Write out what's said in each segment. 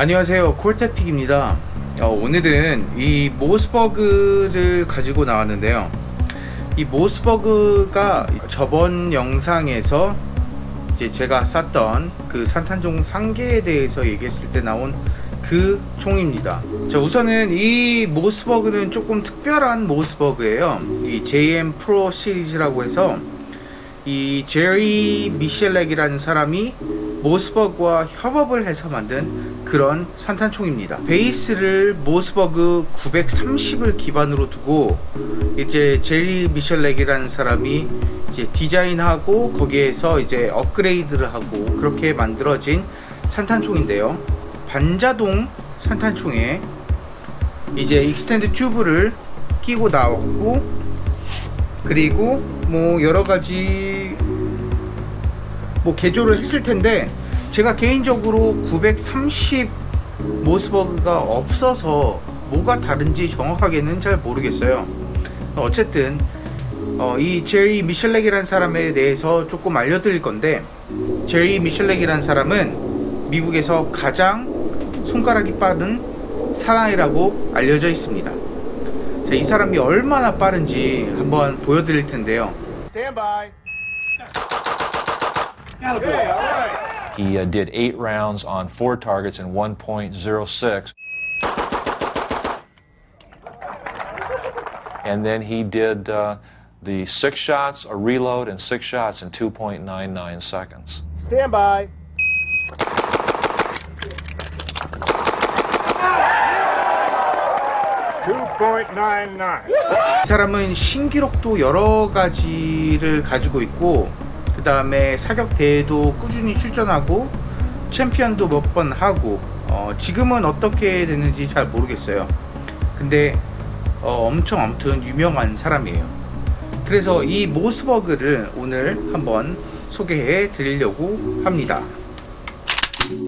안녕하세요. 콜테틱입니다. 어, 오늘은 이 모스버그를 가지고 나왔는데요. 이 모스버그가 저번 영상에서 이제 제가 쐈던 그 산탄종 상계에 대해서 얘기했을 때 나온 그 총입니다. 자 우선은 이 모스버그는 조금 특별한 모스버그예요. 이 JM 프로 시리즈라고 해서 이 제리 미셸렉이라는 사람이 모스버그와 협업을 해서 만든 그런 산탄총입니다. 베이스를 모스버그 930을 기반으로 두고 이제 제리 미셸렉이라는 사람이 이제 디자인하고 거기에서 이제 업그레이드를 하고 그렇게 만들어진 산탄총인데요. 반자동 산탄총에 이제 익스텐드 튜브를 끼고 나왔고 그리고 뭐 여러 가지 뭐 개조를 했을 텐데 제가 개인적으로 930 모스버그가 없어서 뭐가 다른지 정확하게는 잘 모르겠어요. 어쨌든 어, 이 제리 미셸렉이라는 사람에 대해서 조금 알려드릴 건데 제리 미셸렉이라는 사람은 미국에서 가장 손가락이 빠른 사나이라고 알려져 있습니다. 자, 이 사람이 얼마나 빠른지 한번 보여드릴 텐데요. Stand by. Okay, all right. He uh, did eight rounds on four targets in 1.06. And then he did uh, the six shots, a reload, and six shots in 2.99 seconds. Stand by. Two point nine nine. 이 사람은 신기록도 여러 가지를 가지고 있고 그 다음에 사격 대회도 꾸준히 출전하고 챔피언도 몇 번 하고 어, 지금은 어떻게 되는지 잘 모르겠어요. 근데 어, 엄청 아무튼 유명한 사람이에요. 그래서 이 모스버그를 오늘 한번 소개해 드리려고 합니다.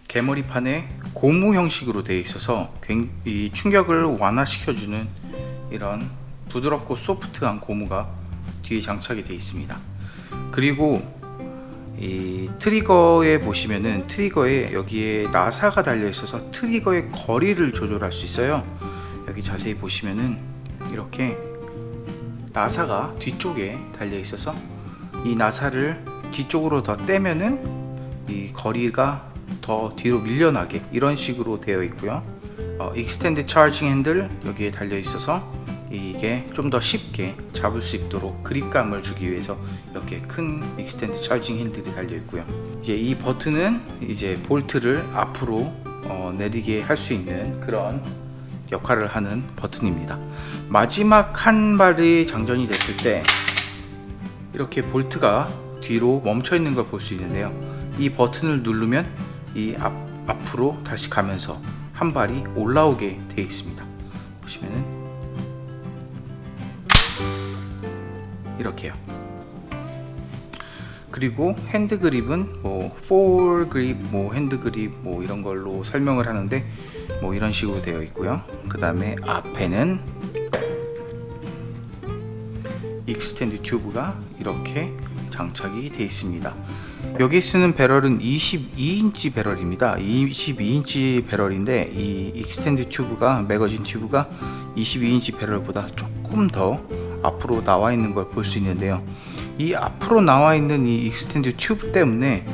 개머리판에 고무 형식으로 되어 있어서 굉- 이 충격을 완화시켜주는 이런 부드럽고 소프트한 고무가 뒤에 장착이 되어 있습니다. 그리고 이 트리거에 보시면은 트리거에 여기에 나사가 달려 있어서 트리거의 거리를 조절할 수 있어요. 여기 자세히 보시면은 이렇게 나사가 뒤쪽에 달려 있어서 이 나사를 뒤쪽으로 더 떼면은 이 거리가 더 뒤로 밀려나게 이런 식으로 되어 있고요. 어, 익스텐드 차징 핸들 여기에 달려 있어서 이게 좀 더 쉽게 잡을 수 있도록 그립감을 주기 위해서 이렇게 큰 익스텐드 차징 핸들이 달려 있고요. 이제 이 버튼은 이제 볼트를 앞으로 어, 내리게 할 수 있는 그런 역할을 하는 버튼입니다. 마지막 한 발이 장전이 됐을 때 이렇게 볼트가 뒤로 멈춰 있는 걸 볼 수 있는데요. 이 버튼을 누르면 이 앞, 앞으로 다시 가면서 한 발이 올라오게 되어 있습니다. 보시면은 이렇게요. 그리고 핸드 그립은 뭐4 그립, 뭐 핸드 그립 뭐 이런 걸로 설명을 하는데 뭐 이런 식으로 되어 있고요. 그 다음에 앞에는 익스텐드 튜브가 이렇게 장착이 되어 있습니다. 여기 쓰는 배럴은 22인치 배럴입니다. 22인치 배럴인데 이 익스텐드 튜브가 매거진 튜브가 22인치 배럴보다 조금 더 앞으로 나와 있는 걸 볼 수 있는데요. 이 앞으로 나와 있는 이 익스텐드 튜브 때문에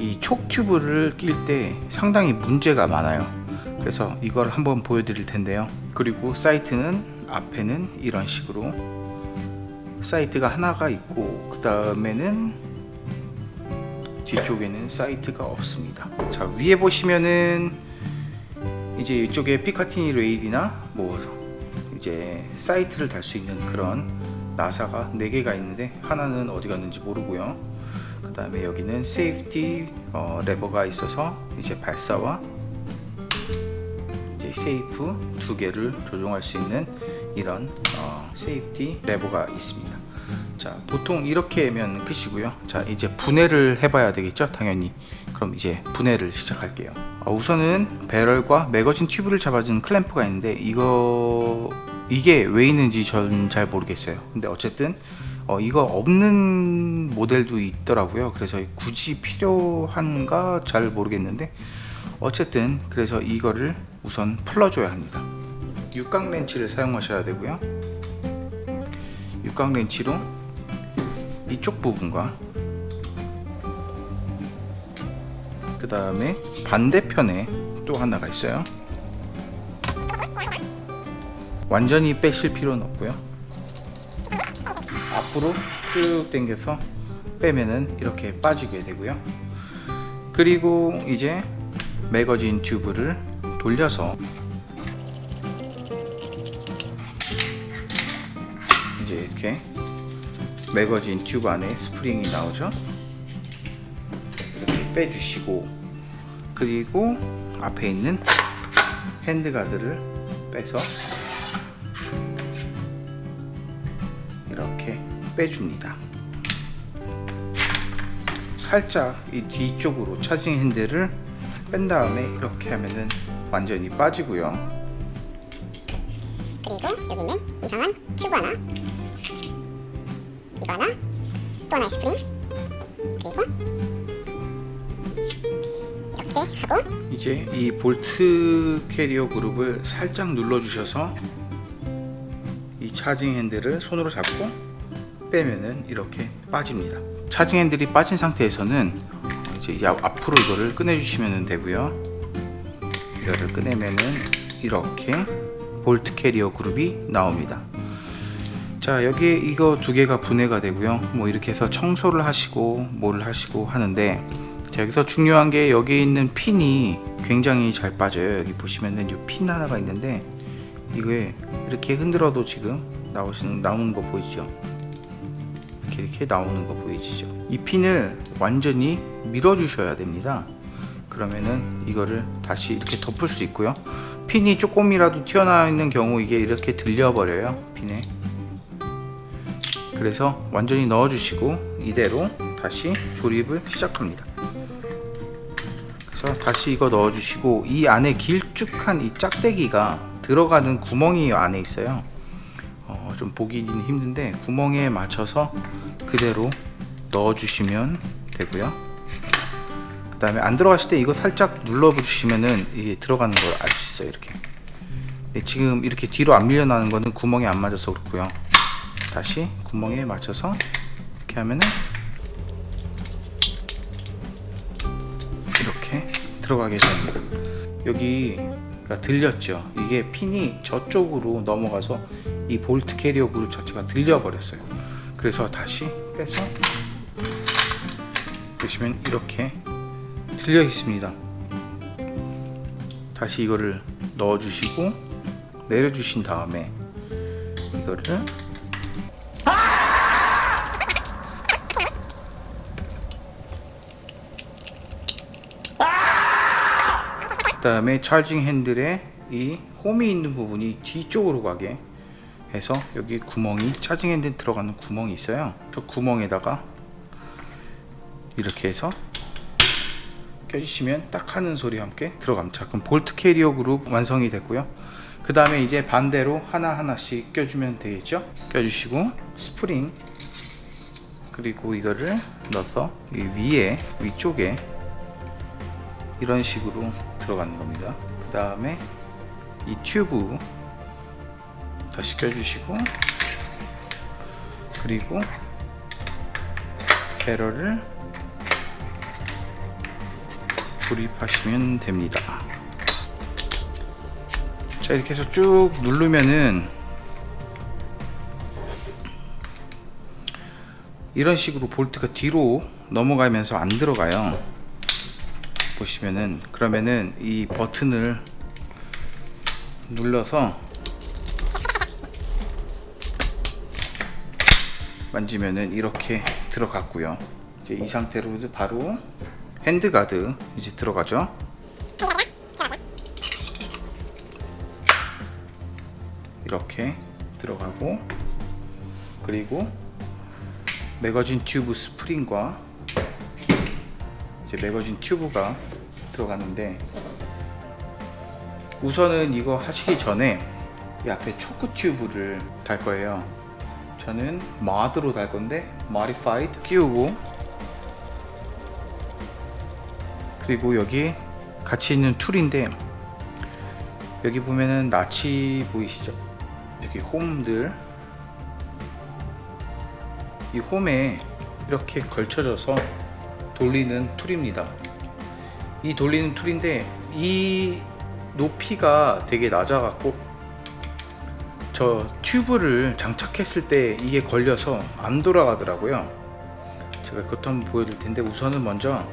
이 촉 튜브를 낄 때 상당히 문제가 많아요. 그래서 이걸 한번 보여드릴 텐데요. 그리고 사이트는 앞에는 이런 식으로 사이트가 하나가 있고 그 다음에는 뒤쪽에는 사이트가 없습니다. 자 위에 보시면은 이제 이쪽에 피카티니 레일이나 뭐 이제 사이트를 달 수 있는 그런 나사가 4개가 있는데 하나는 어디 갔는지 모르고요. 그 다음에 여기는 세이프티 어, 레버가 있어서 이제 발사와 이제 세이프 두 개를 조종할 수 있는 이런 어, 세이프티 레버가 있습니다. 자, 보통 이렇게 하면 끝이고요. 자, 이제 분해를 해봐야 되겠죠, 당연히. 그럼 이제 분해를 시작할게요. 어, 우선은 배럴과 매거진 튜브를 잡아주는 클램프가 있는데 이거 이게 왜 있는지 전잘 모르겠어요. 근데 어쨌든 어, 이거 없는 모델도 있더라고요. 그래서 굳이 필요한가 잘 모르겠는데 어쨌든 그래서 이거를 우선 풀어줘야 합니다. 육각 렌치를 사용하셔야 되고요. 육각 렌치로 이쪽 부분과 그 다음에 반대편에 또 하나가 있어요. 완전히 빼실 필요는 없고요. 앞으로 쭉 당겨서 빼면은 이렇게 빠지게 되고요. 그리고 이제 매거진 튜브를 돌려서 이제 이렇게 매거진 튜브 안에 스프링이 나오죠. 이렇게 빼주시고 그리고 앞에 있는 핸드가드를 빼서 빼줍니다. 살짝 이 뒤쪽으로 차징 핸들을 뺀 다음에 이렇게 하면은 완전히 빠지고요. 그리고 여기 있는 이상한 튜브 하나 이거 하나 또 하나의 스프링 그리고 이렇게 하고 이제 이 볼트 캐리어 그룹을 살짝 눌러 주셔서 이 차징 핸들을 손으로 잡고 빼면은 이렇게 빠집니다. 차징 핸들이 빠진 상태에서는 이제 앞으로 이거를 꺼내 주시면 되고요. 이거를 꺼내면은 이렇게 볼트 캐리어 그룹이 나옵니다. 자 여기에 이거 두 개가 분해가 되고요. 뭐 이렇게 해서 청소를 하시고 뭐를 하시고 하는데 자, 여기서 중요한 게 여기 있는 핀이 굉장히 잘 빠져요. 여기 보시면은 이핀 하나가 있는데 이거에 이렇게 흔들어도 지금 나오시는 나오는 거 보이죠? 이렇게 이렇게 나오는 거 보이시죠? 이 핀을 완전히 밀어 주셔야 됩니다. 그러면은 이거를 다시 이렇게 덮을 수 있고요. 핀이 조금이라도 튀어나와 있는 경우 이게 이렇게 들려 버려요. 핀에. 그래서 완전히 넣어 주시고 이대로 다시 조립을 시작합니다. 그래서 다시 이거 넣어 주시고 이 안에 길쭉한 이 짝대기가 들어가는 구멍이 안에 있어요. 어, 좀 보기는 힘든데 구멍에 맞춰서 그대로 넣어 주시면 되고요. 그 다음에 안 들어가실 때 이거 살짝 눌러 주시면은 이게 들어가는 걸 알 수 있어요. 이렇게. 근데 지금 이렇게 뒤로 안 밀려나는 거는 구멍에 안 맞아서 그렇고요. 다시 구멍에 맞춰서 이렇게 하면은 이렇게 들어가게 됩니다. 여기가 들렸죠. 이게 핀이 저쪽으로 넘어가서 이 볼트 캐리어 그룹 자체가 들려 버렸어요. 그래서 다시 빼서 보시면 이렇게 들려 있습니다. 다시 이거를 넣어 주시고 내려 주신 다음에 이거를 그 다음에 찰징 핸들에 이 홈이 있는 부분이 뒤쪽으로 가게 해서 여기 구멍이 차징 핸들 들어가는 구멍이 있어요. 저 구멍에다가 이렇게 해서 껴주시면 딱 하는 소리와 함께 들어갑니다. 자, 그럼 볼트 캐리어 그룹 완성이 됐고요. 그 다음에 이제 반대로 하나하나씩 껴주면 되겠죠? 껴주시고 스프링 그리고 이거를 넣어서 이 위에 위쪽에 이런 식으로 들어가는 겁니다. 그 다음에 이 튜브 다시 껴주시고 그리고 배럴을 조립하시면 됩니다. 자 이렇게 해서 쭉 누르면은 이런 식으로 볼트가 뒤로 넘어가면서 안 들어가요. 보시면은 그러면은 이 버튼을 눌러서 만지면은 이렇게 들어갔고요. 이제 이 상태로 바로 핸드가드 이제 들어가죠. 이렇게 들어가고 그리고 매거진 튜브 스프링과 이제 매거진 튜브가 들어가는데 우선은 이거 하시기 전에 이 앞에 초크 튜브를 달 거예요. 저는 마드로 달 건데 modified 끼우고 그리고 여기 같이 있는 툴인데 여기 보면은 나치 보이시죠? 여기 홈들 이 홈에 이렇게 걸쳐져서 돌리는 툴입니다. 이 돌리는 툴인데 이 높이가 되게 낮아갖고 저 튜브를 장착했을 때 이게 걸려서 안 돌아가더라고요. 제가 그것도 한번 보여드릴 텐데 우선은 먼저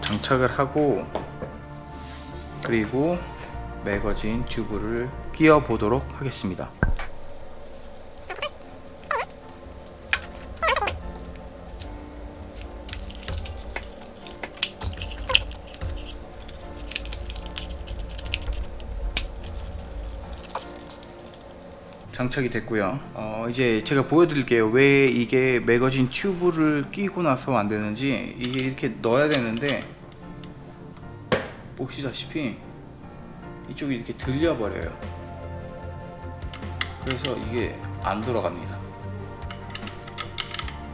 장착을 하고 그리고 매거진 튜브를 끼워 보도록 하겠습니다. 장착이 됐고요. 어, 이제 제가 보여드릴게요. 왜 이게 매거진 튜브를 끼고 나서 안 되는지 이게 이렇게 넣어야 되는데 보시다시피 이쪽이 이렇게 들려 버려요. 그래서 이게 안 돌아갑니다.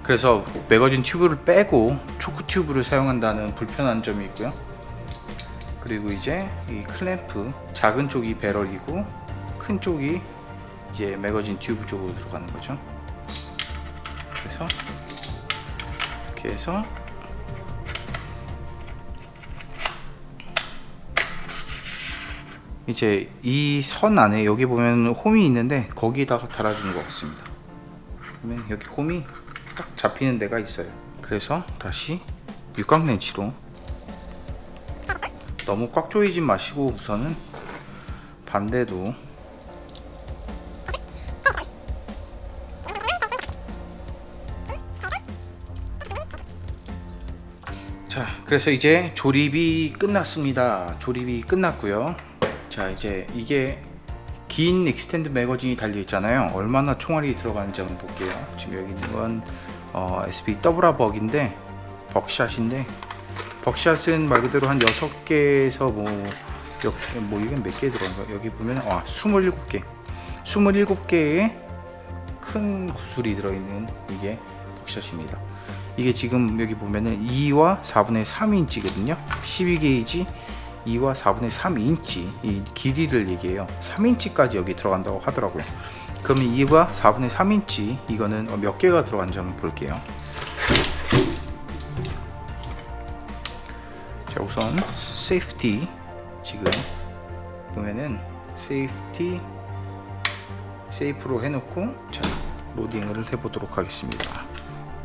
그래서 매거진 튜브를 빼고 초크 튜브를 사용한다는 불편한 점이 있고요. 그리고 이제 이 클램프 작은 쪽이 배럴이고 큰 쪽이 이제 매거진 튜브 쪽으로 들어가는 거죠. 그래서 이렇게 해서 이제 이 선 안에 여기 보면 홈이 있는데 거기다가 달아주는 것 같습니다. 그러면 여기 홈이 딱 잡히는 데가 있어요. 그래서 다시 육각 렌치로 너무 꽉 조이지 마시고 우선은 반대도 자, 그래서 이제 조립이 끝났습니다. 조립이 끝났고요. 자, 이제 이게 긴 익스텐드 매거진이 달려 있잖아요. 얼마나 총알이 들어가는지 한번 볼게요. 지금 여기 있는 건 어, SB 더블아 벅인데 벅샷인데 벅샷은 말 그대로 한 6개에서 뭐, 몇, 뭐 이건 몇 개 들어간 거야? 여기 보면 아, 27개. 27개의 큰 구슬이 들어있는 이게 벅샷입니다. 이게 지금 여기 보면은 2와 4분의 3인치거든요. 12게이지 2와 4분의 3인치 이 길이를 얘기해요. 3인치까지 여기 들어간다고 하더라고요. 그러면 2와 4분의 3인치 이거는 어, 몇 개가 들어간지 한번 볼게요. 자 우선 세이프티 지금 보면은 세이프티 세이프로 해놓고 자 로딩을 해보도록 하겠습니다.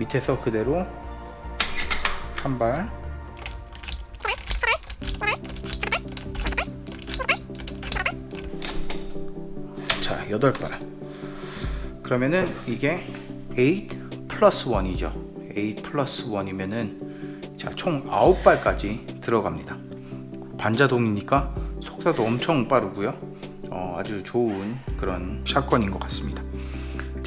밑에서 그대로 한 발. 자, 여덟 발. 그러면은 이게 8 플러스 1이죠. 8 플러스 1이면은 자, 총 9발까지 들어갑니다. 반자동이니까 속도도 엄청 빠르고요. 어, 아주 좋은 그런 샷건인 것 같습니다.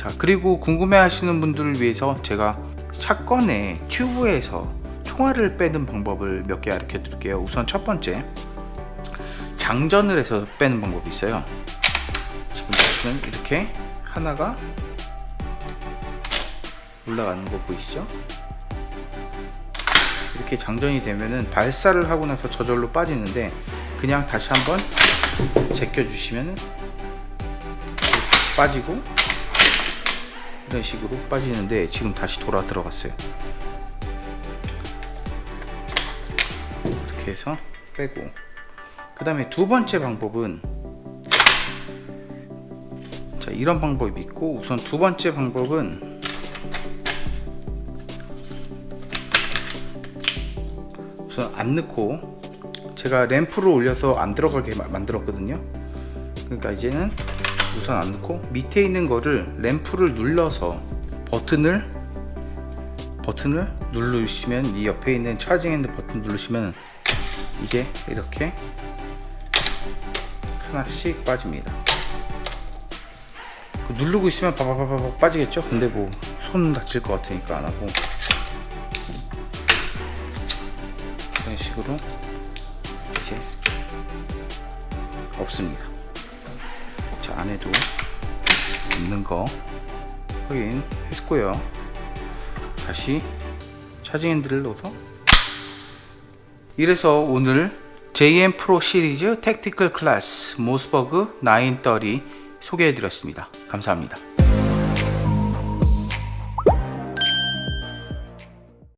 자 그리고 궁금해 하시는 분들을 위해서 제가 샷건의 튜브에서 총알을 빼는 방법을 몇 개 알려 드릴게요. 우선 첫 번째 장전을 해서 빼는 방법이 있어요. 지금 보시면 이렇게 하나가 올라가는 거 보이시죠? 이렇게 장전이 되면은 발사를 하고 나서 저절로 빠지는데 그냥 다시 한번 제껴 주시면은 빠지고 이런 식으로 빠지는데 지금 다시 돌아 들어갔어요. 이렇게 해서 빼고 그 다음에 두 번째 방법은 자 이런 방법이 있고 우선 두 번째 방법은 우선 안 넣고 제가 램프를 올려서 안 들어가게 마- 만들었거든요. 그러니까 이제는 우선 안 넣고 밑에 있는 거를 램프를 눌러서 버튼을 버튼을 누르시면 이 옆에 있는 차징 핸드 버튼 누르시면 이게 이렇게 하나씩 빠집니다. 그 누르고 있으면 바바바바 빠지겠죠? 근데 뭐 손 다칠 것 같으니까 안 하고 이런 식으로 이제 없습니다. 자 안에도 없는 거 확인했고요. 다시 차징 핸들을 넣어서 이래서 오늘 JM 프로 시리즈 택티컬 클래스 모스버그 930 소개해 드렸습니다. 감사합니다.